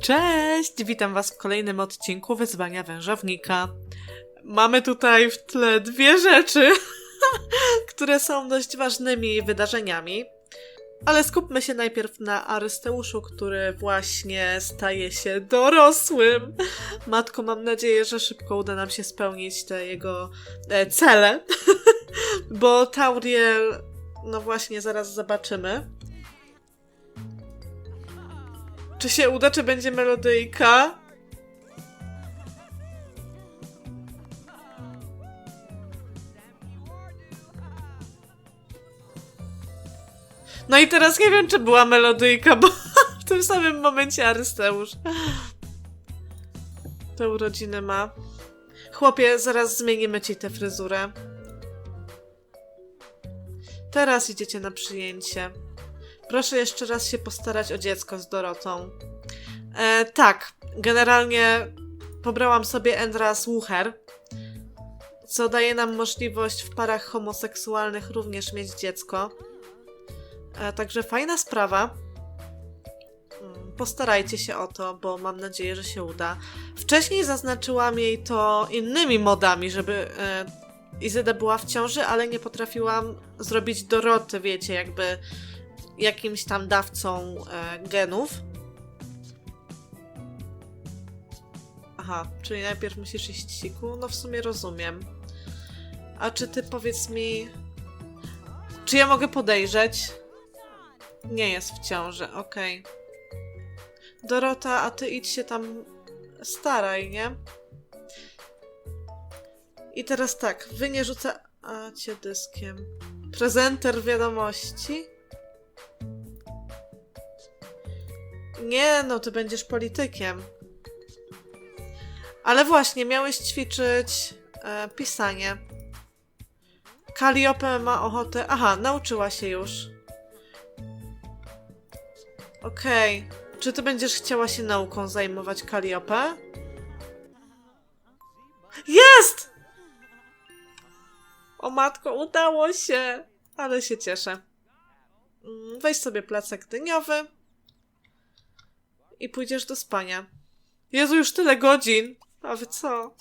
Cześć! Witam Was w kolejnym odcinku Wyzwania Wężownika. Mamy tutaj w tle dwie rzeczy, które są dość ważnymi wydarzeniami. Ale skupmy się najpierw na Arysteuszu, który właśnie staje się dorosłym. Matko, mam nadzieję, że szybko uda nam się spełnić te jego e, cele, bo Tauriel, no właśnie, zaraz zobaczymy. Czy się uda, czy będzie melodyjka? No i teraz nie wiem, czy była melodyjka, bo w tym samym momencie Arysteusz. Te urodziny ma. Chłopie, zaraz zmienimy ci tę fryzurę. Teraz idziecie na przyjęcie. Proszę jeszcze raz się postarać o dziecko z Dorotą. E, tak, generalnie pobrałam sobie Endra Słucher, co daje nam możliwość w parach homoseksualnych również mieć dziecko. E, także fajna sprawa. Mm, Postarajcie się o to, bo mam nadzieję, że się uda. Wcześniej zaznaczyłam jej to innymi modami, żeby e, była w ciąży, ale nie potrafiłam zrobić Doroty, wiecie, jakby jakimś tam dawcą e, genów. Aha, czyli najpierw musisz iść siku? No w sumie rozumiem. A czy ty powiedz mi... Czy ja mogę podejrzeć? Nie jest w ciąży, okej. Dorota, a ty idź się tam staraj, nie? I teraz tak, wy nie rzuca... A, cię dyskiem. Prezenter wiadomości? Nie, no ty będziesz politykiem. Ale właśnie, miałeś ćwiczyć e, pisanie. Kaliope ma ochotę. Aha, nauczyła się już. Okej. Czy ty będziesz chciała się nauką zajmować Kaliopę? Jest! O matko, udało się! Ale się cieszę. Mm, Weź sobie placek dyniowy i pójdziesz do spania. Jezu, już tyle godzin! A wy co?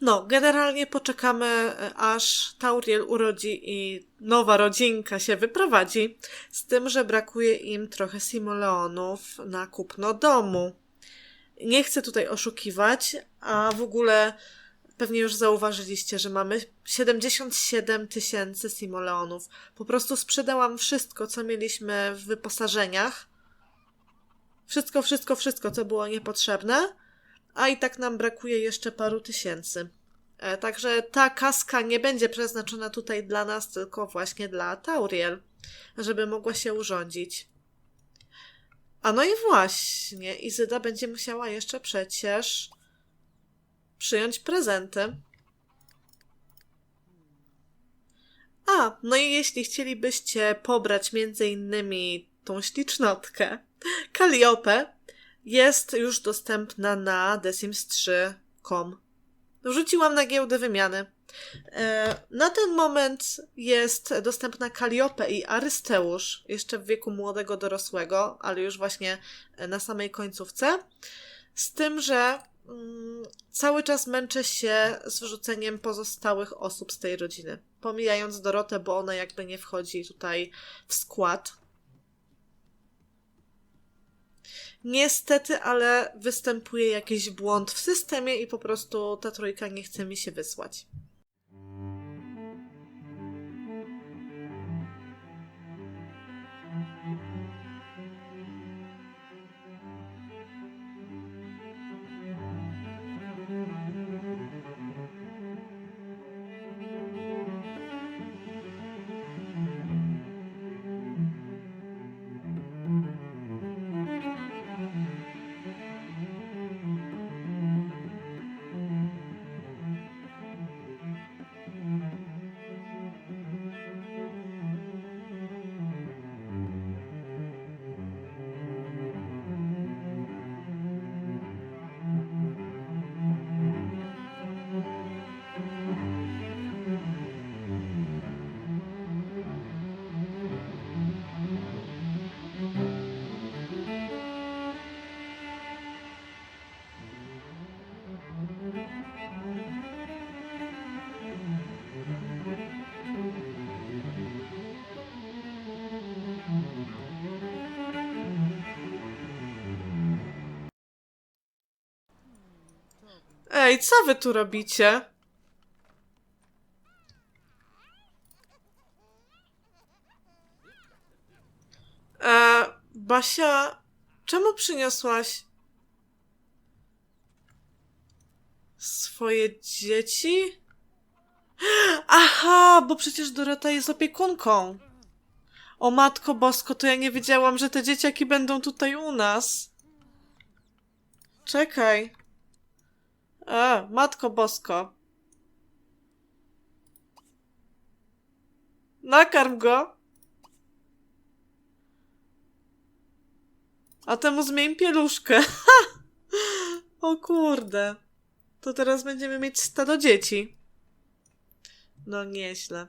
No, generalnie poczekamy, e, aż Tauriel urodzi i nowa rodzinka się wyprowadzi, z tym, że brakuje im trochę simoleonów na kupno domu. Nie chcę tutaj oszukiwać, a w ogóle pewnie już zauważyliście, że mamy 77 tysięcy simoleonów. Po prostu sprzedałam wszystko, co mieliśmy w wyposażeniach. Wszystko, wszystko, wszystko, co było niepotrzebne, a i tak nam brakuje jeszcze paru tysięcy. E, Także ta kaska nie będzie przeznaczona tutaj dla nas, tylko właśnie dla Tauriel, żeby mogła się urządzić. A no i właśnie, Izyda będzie musiała jeszcze przecież przyjąć prezenty. A, no i jeśli chcielibyście pobrać między innymi tą ślicznotkę, Kaliopę, jest już dostępna na thesims3.com. Wrzuciłam na giełdę wymiany. E, Na ten moment jest dostępna Kaliope i Arysteusz, jeszcze w wieku młodego dorosłego, ale już właśnie e, na samej końcówce. Z tym, że mm, cały czas męczę się z wrzuceniem pozostałych osób z tej rodziny. Pomijając Dorotę, bo ona jakby nie wchodzi tutaj w skład. Niestety, ale występuje jakiś błąd w systemie i po prostu ta trójka nie chce mi się wysłać. Ej, co wy tu robicie? E, Basia, czemu przyniosłaś swoje dzieci? Aha, bo przecież Dorota jest opiekunką. O matko bosko, to ja nie wiedziałam, że te dzieciaki będą tutaj u nas. Czekaj. E, matko bosko. Nakarm go. A temu zmień pieluszkę. o kurde. To teraz będziemy mieć stado dzieci. No nieźle.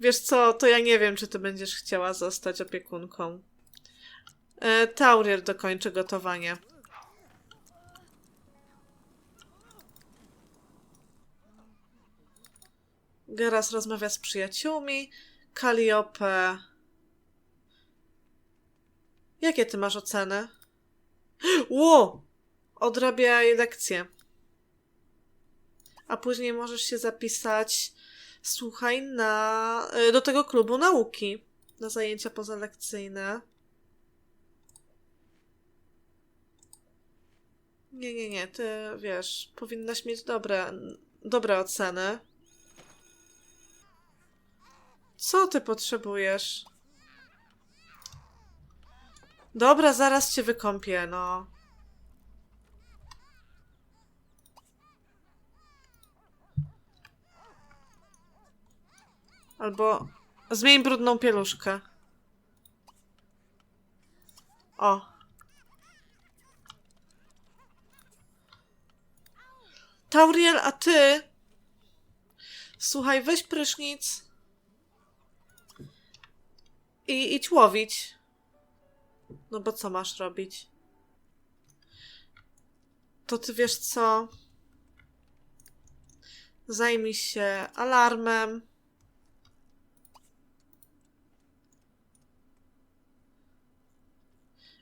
Wiesz co, to ja nie wiem, czy ty będziesz chciała zostać opiekunką. E, Taurier dokończy gotowanie. Geras rozmawia z przyjaciółmi. Kaliope. Jakie ty masz oceny? Ło! Odrabiaj lekcje. A później możesz się zapisać, słuchaj, na, y, do tego klubu nauki. Na zajęcia pozalekcyjne. Nie, nie, nie, ty wiesz, powinnaś mieć dobre, dobre oceny. Co ty potrzebujesz? Dobra, zaraz cię wykąpię, no. Albo zmień brudną pieluszkę. O. Tauriel, a ty? Słuchaj, weź prysznic i idź łowić. No bo co masz robić? To ty wiesz co? Zajmij się alarmem.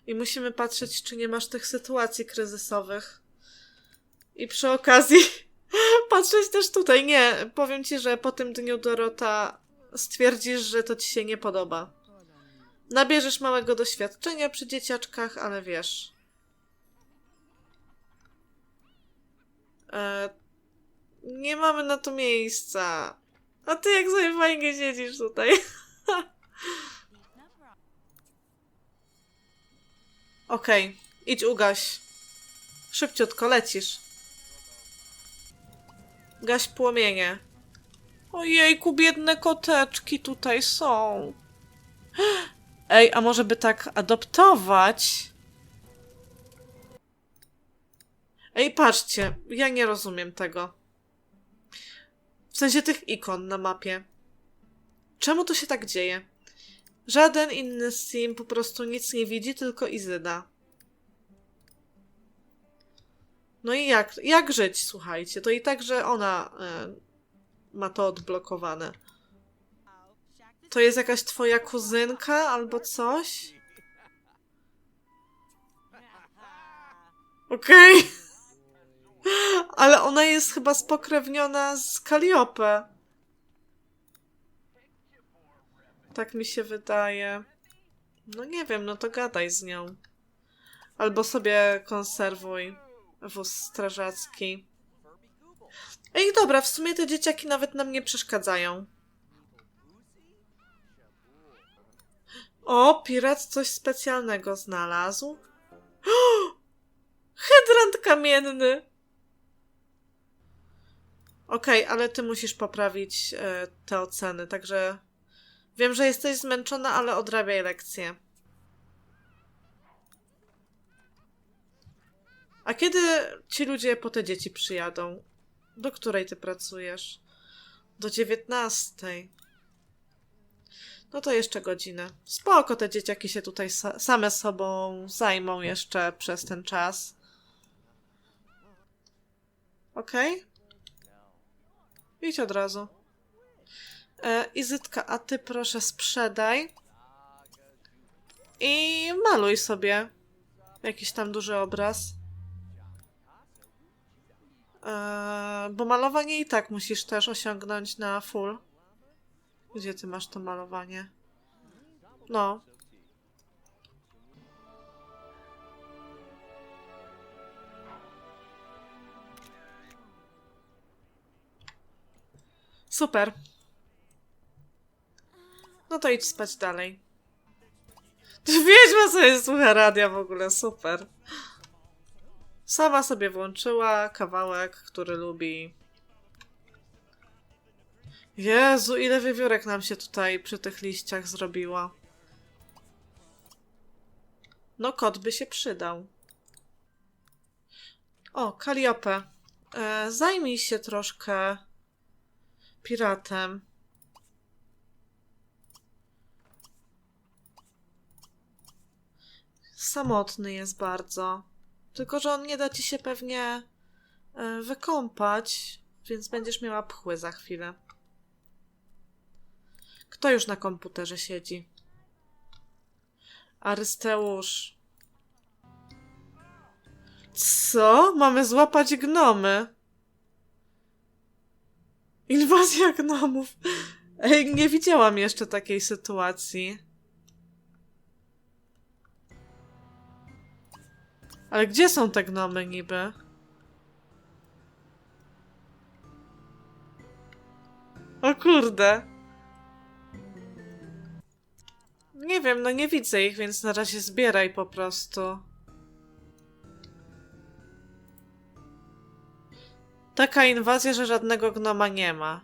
I musimy patrzeć, czy nie masz tych sytuacji kryzysowych. I przy okazji patrzeć też tutaj. Nie, powiem ci, że po tym dniu Dorota stwierdzisz, że to ci się nie podoba. Nabierzesz małego doświadczenia przy dzieciaczkach, ale wiesz. E, nie mamy na to miejsca. A ty jak sobie fajnie siedzisz tutaj. Okej, idź ugaś. Szybciutko lecisz. Gaś płomienie. Ojejku, biedne koteczki tutaj są. Ej, a może by tak adoptować? Ej, patrzcie, ja nie rozumiem tego. W sensie tych ikon na mapie. Czemu to się tak dzieje? Żaden inny sim po prostu nic nie widzi, tylko Izyda. No i jak, jak żyć, słuchajcie? To i tak, że ona e, ma to odblokowane. To jest jakaś twoja kuzynka albo coś? Okej. Ale ona jest chyba spokrewniona z Kalliope. Tak mi się wydaje. No nie wiem, no to gadaj z nią. Albo sobie konserwuj wóz strażacki. Ej, dobra, w sumie te dzieciaki nawet nam nie przeszkadzają. O, pirat coś specjalnego znalazł. Hydrant kamienny! Okej, ale ty musisz poprawić e, te oceny, także wiem, że jesteś zmęczona, ale odrabiaj lekcję. A kiedy ci ludzie po te dzieci przyjadą? Do której ty pracujesz? Do dziewiętnastej. No to jeszcze godzinę. Spoko, te dzieciaki się tutaj sa same sobą zajmą jeszcze przez ten czas. Okej? Okay? Idź od razu. E, Izytka, a ty proszę sprzedaj. I maluj sobie jakiś tam duży obraz. Eee, bo malowanie i tak musisz też osiągnąć na full. Gdzie ty masz to malowanie? No. Super. No to idź spać dalej. Wiedźma sobie słucha radia w ogóle, super. Sama sobie włączyła kawałek, który lubi. Jezu, ile wiewiórek nam się tutaj przy tych liściach zrobiło. No, kot by się przydał. O, Kaliopę. E, zajmij się troszkę piratem. Samotny jest bardzo. Tylko, że on nie da ci się pewnie e, wykąpać, więc będziesz miała pchły za chwilę. Kto już na komputerze siedzi? Arysteusz. Co? Mamy złapać gnomy? Inwazja gnomów. Ej, nie widziałam jeszcze takiej sytuacji. Ale gdzie są te gnomy niby? O kurde. Nie wiem, no nie widzę ich, więc na razie zbieraj po prostu. Taka inwazja, że żadnego gnoma nie ma.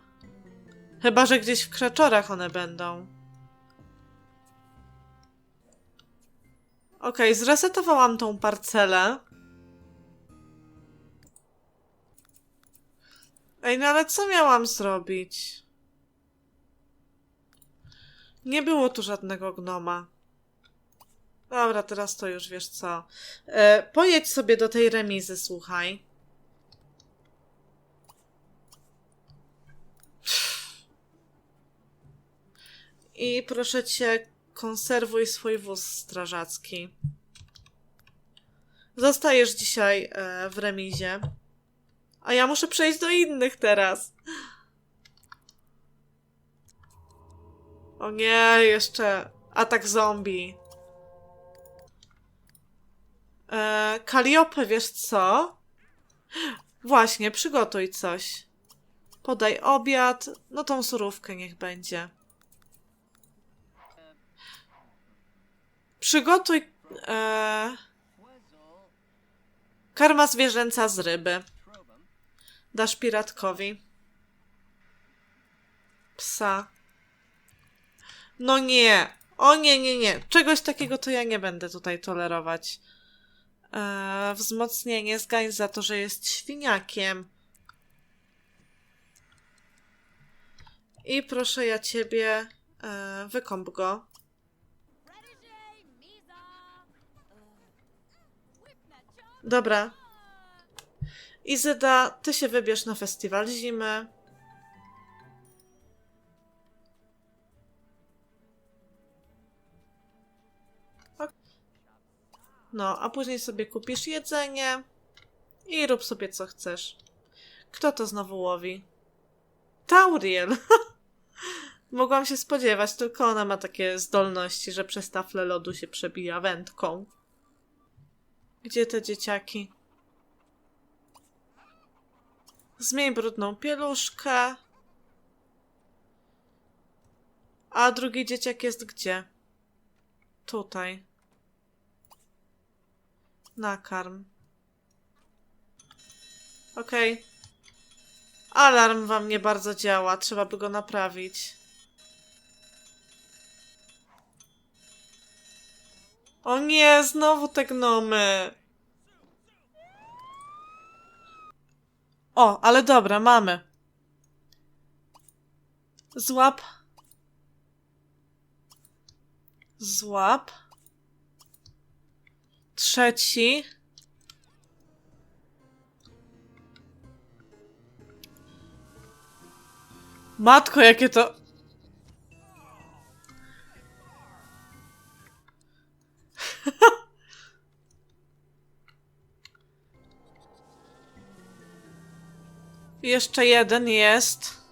Chyba, że gdzieś w krzaczorach one będą. Okej, zresetowałam tą parcelę. Ej, no ale co miałam zrobić? Nie było tu żadnego gnoma. Dobra, teraz to już wiesz co. E, pojedź sobie do tej remizy, słuchaj. I proszę cię, konserwuj swój wóz strażacki. Zostajesz dzisiaj e, w remizie. A ja muszę przejść do innych teraz. O nie, jeszcze atak zombie. E, Kaliopę, wiesz co? Właśnie, przygotuj coś. Podaj obiad. No tą surówkę niech będzie. Przygotuj e, karma zwierzęca z ryby. Dasz piratkowi. Psa. No nie. O nie, nie, nie. Czegoś takiego to ja nie będę tutaj tolerować. E, wzmocnienie zgań za to, że jest świniakiem. I proszę ja ciebie, e, wykąp go. Dobra. Izyda, ty się wybierz na festiwal zimy. No, a później sobie kupisz jedzenie i rób sobie co chcesz. Kto to znowu łowi? Tauriel! Mogłam się spodziewać, tylko ona ma takie zdolności, że przez taflę lodu się przebija wędką. Gdzie te dzieciaki? Zmień brudną pieluszkę. A drugi dzieciak jest gdzie? Tutaj. Nakarm. Okej. Okay. Alarm wam nie bardzo działa. Trzeba by go naprawić. O nie, znowu te gnomy. O, ale dobra, mamy. Złap. Złap. Trzeci. Matko, jakie to... Jeszcze jeden jest.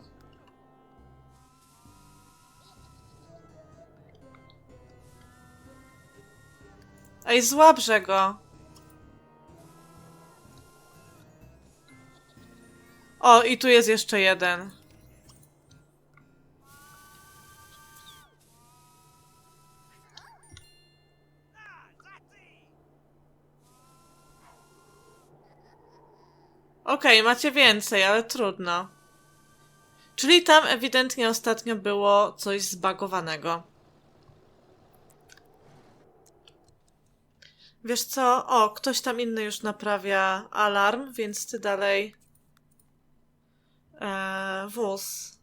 Ej, złabrze go. O, i tu jest jeszcze jeden. Okej, macie więcej, ale trudno. Czyli tam ewidentnie ostatnio było coś zbagowanego. Wiesz co? O, ktoś tam inny już naprawia alarm, więc ty dalej. Eee, wóz.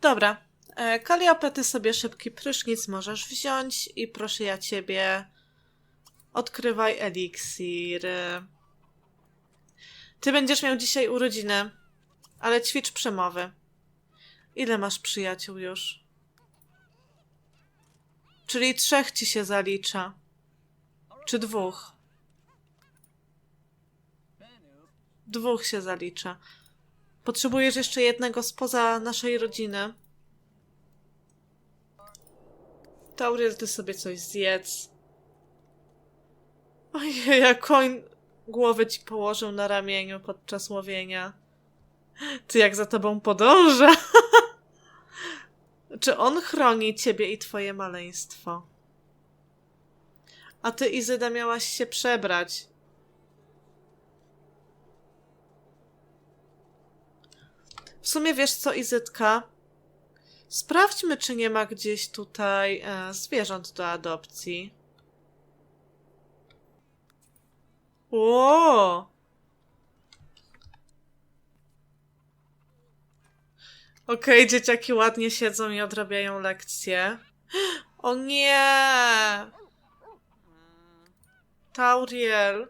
Dobra. E, ty sobie szybki prysznic możesz wziąć i proszę ja ciebie. Odkrywaj eliksir. Ty będziesz miał dzisiaj urodziny, ale ćwicz przemowy. Ile masz przyjaciół już? Czyli trzech ci się zalicza. Czy dwóch? Dwóch się zalicza. Potrzebujesz jeszcze jednego spoza naszej rodziny. Tauriel, ty sobie coś zjedz. Ojej, jak koń głowę ci położył na ramieniu podczas łowienia. Ty jak za tobą podąża. Czy on chroni ciebie i twoje maleństwo? A ty, Izyda, miałaś się przebrać. W sumie wiesz co, Izytka? Sprawdźmy, czy nie ma gdzieś tutaj e, zwierząt do adopcji. Ło! Okej, dzieciaki ładnie siedzą i odrabiają lekcje. O nie! Tauriel.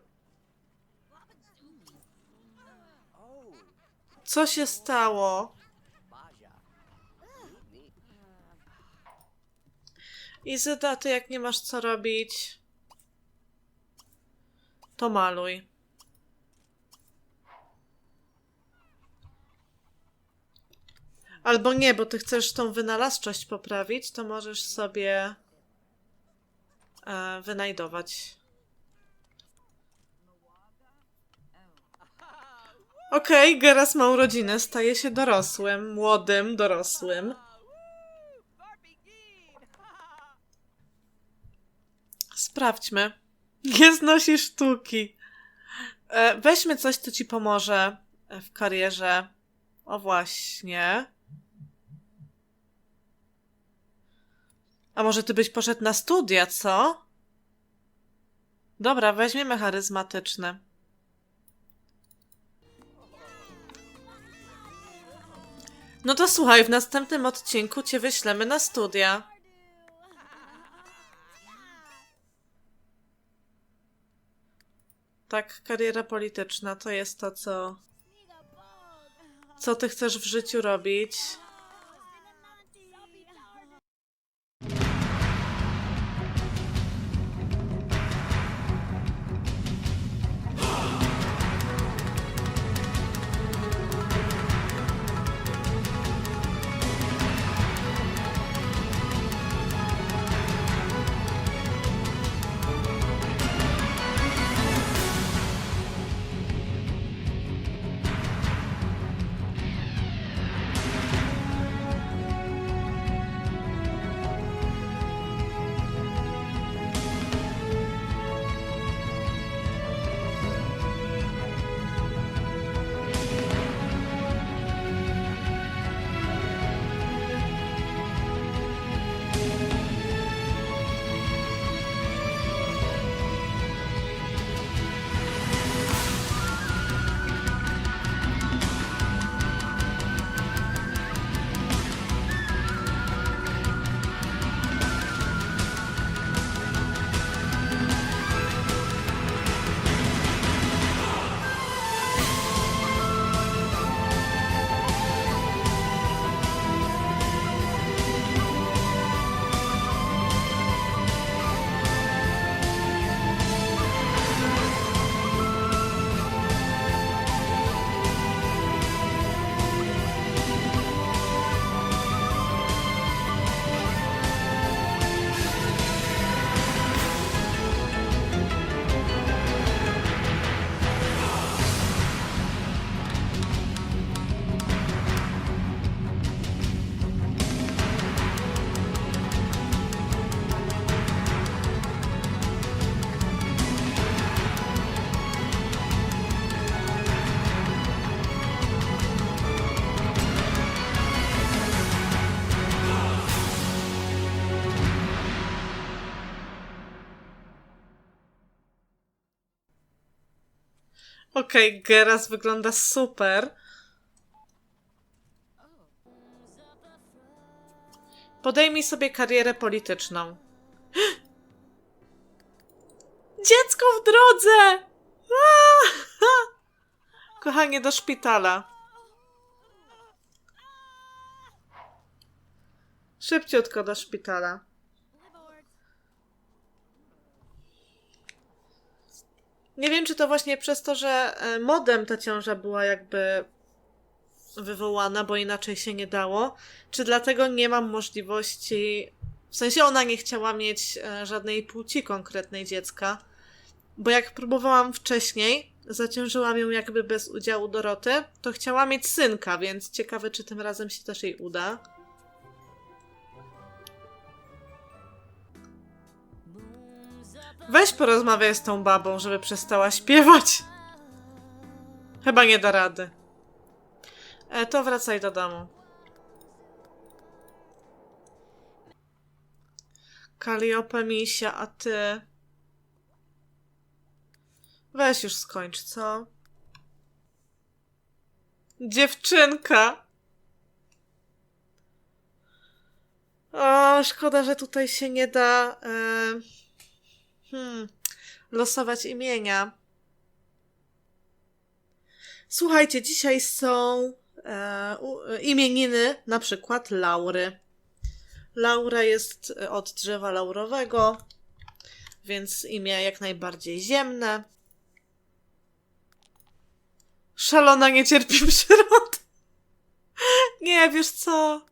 Co się stało? Izyda, ty jak nie masz co robić, to maluj. Albo nie, bo ty chcesz tą wynalazczość poprawić, to możesz sobie e, wynajdować. Okej, Geras ma urodziny, staje się dorosłym, młodym, dorosłym. Sprawdźmy. Nie znosi sztuki. E, weźmy coś, co ci pomoże w karierze. O właśnie. A może ty byś poszedł na studia, co? Dobra, weźmiemy charyzmatyczny. No to słuchaj, w następnym odcinku cię wyślemy na studia. Tak, kariera polityczna to jest to, co. Co ty chcesz w życiu robić? Okej, Geras wygląda super. Podejmij sobie karierę polityczną. Dziecko w drodze! Kochanie, do szpitala. Szybciutko do szpitala. Nie wiem, czy to właśnie przez to, że e, modem ta ciąża była jakby wywołana, bo inaczej się nie dało, czy dlatego nie mam możliwości. W sensie ona nie chciała mieć e, żadnej płci konkretnej dziecka, bo jak próbowałam wcześniej, zaciążyłam ją jakby bez udziału Doroty, to chciała mieć synka, więc ciekawe, czy tym razem się też jej uda. Weź porozmawiaj z tą babą, żeby przestała śpiewać. Chyba nie da rady. E, to wracaj do domu. Kaliope misia, a ty... Weź już skończ, co? Dziewczynka! O, szkoda, że tutaj się nie da... E... Hmm, losować imienia. Słuchajcie, dzisiaj są e, imieniny, na przykład Laury. Laura jest od drzewa laurowego, więc imię jak najbardziej ziemne. Szalona nie cierpi przyrody. Nie, wiesz co?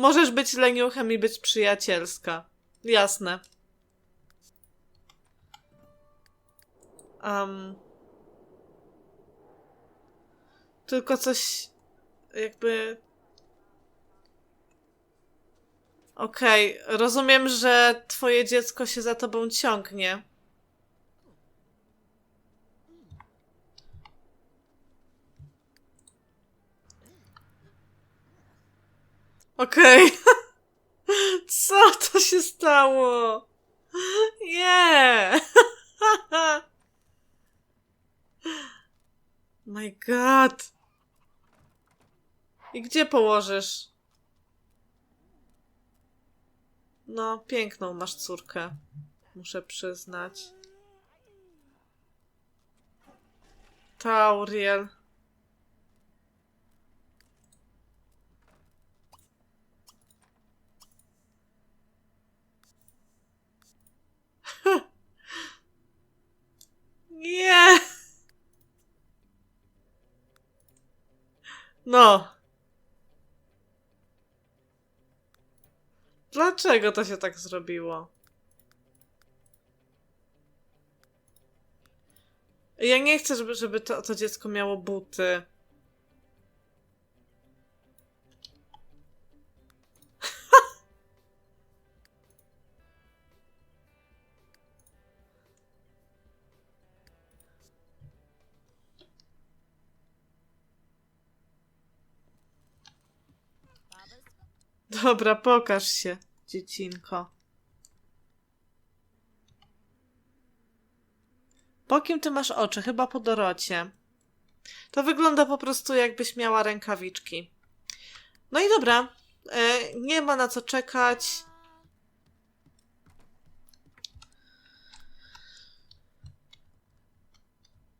Możesz być leniuchem i być przyjacielska. Jasne. Um, tylko coś jakby. Okej, rozumiem, że twoje dziecko się za tobą ciągnie. Okej. Co to się stało? Nie. My god. I gdzie położysz? No, piękną masz córkę. Muszę przyznać. Tauriel. Nie! No. Dlaczego to się tak zrobiło? Ja nie chcę, żeby, żeby to, to dziecko miało buty. Dobra, pokaż się, dziecinko. Po kim ty masz oczy? Chyba po Dorocie. To wygląda po prostu jakbyś miała rękawiczki. No i dobra. E, nie ma na co czekać.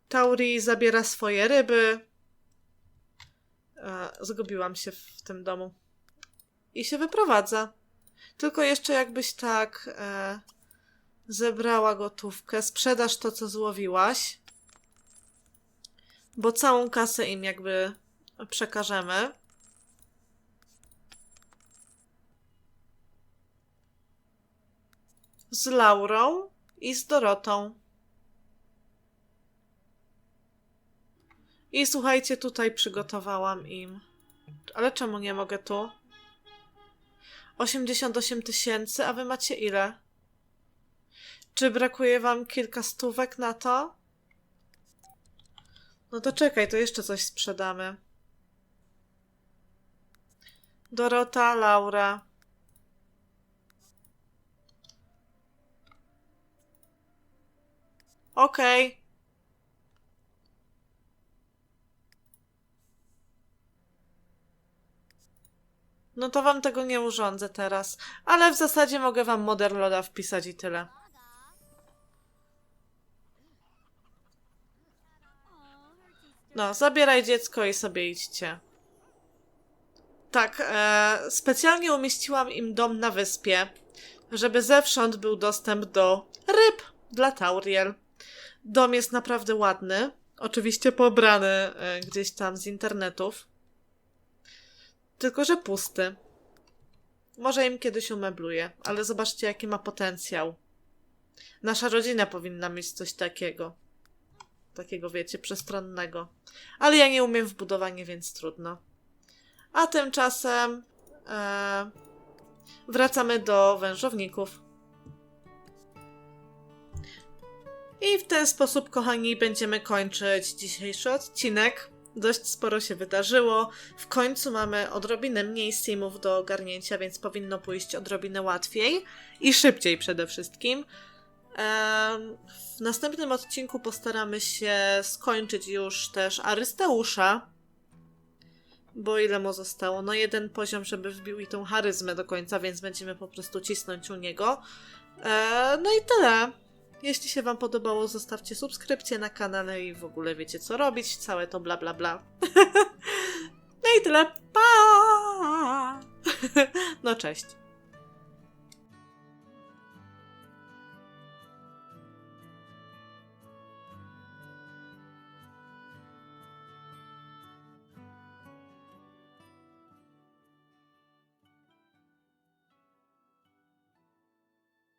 Tauri zabiera swoje ryby. E, zgubiłam się w tym domu i się wyprowadza. Tylko jeszcze jakbyś tak e, zebrała gotówkę, sprzedasz to, co złowiłaś, bo całą kasę im jakby przekażemy. Z Laurą i z Dorotą. I słuchajcie, tutaj przygotowałam im. Ale czemu nie mogę tu? 88 tysięcy, a wy macie ile? Czy brakuje wam kilka stówek na to? No to czekaj, to jeszcze coś sprzedamy. Dorota, Laura. Okej. Okay. No to wam tego nie urządzę teraz. Ale w zasadzie mogę wam model loda wpisać i tyle. No, zabieraj dziecko i sobie idźcie. Tak, e, specjalnie umieściłam im dom na wyspie, żeby zewsząd był dostęp do ryb dla Tauriel. Dom jest naprawdę ładny, oczywiście pobrany e, gdzieś tam z internetów, tylko że pusty. Może im kiedyś umebluję, ale zobaczcie, jaki ma potencjał. Nasza rodzina powinna mieć coś takiego. Takiego, wiecie, przestronnego. Ale ja nie umiem w budowanie, więc trudno. A tymczasem e, wracamy do wężowników. I w ten sposób, kochani, będziemy kończyć dzisiejszy odcinek. Dość sporo się wydarzyło. W końcu mamy odrobinę mniej simów do ogarnięcia, więc powinno pójść odrobinę łatwiej i szybciej przede wszystkim. W następnym odcinku postaramy się skończyć już też Arysteusza. Bo ile mu zostało? No jeden poziom, żeby wbił i tą charyzmę do końca, więc będziemy po prostu cisnąć u niego. E, no i tyle. Jeśli się Wam podobało, zostawcie subskrypcję na kanale i w ogóle wiecie co robić, całe to bla bla bla. no i tyle. Pa! no cześć.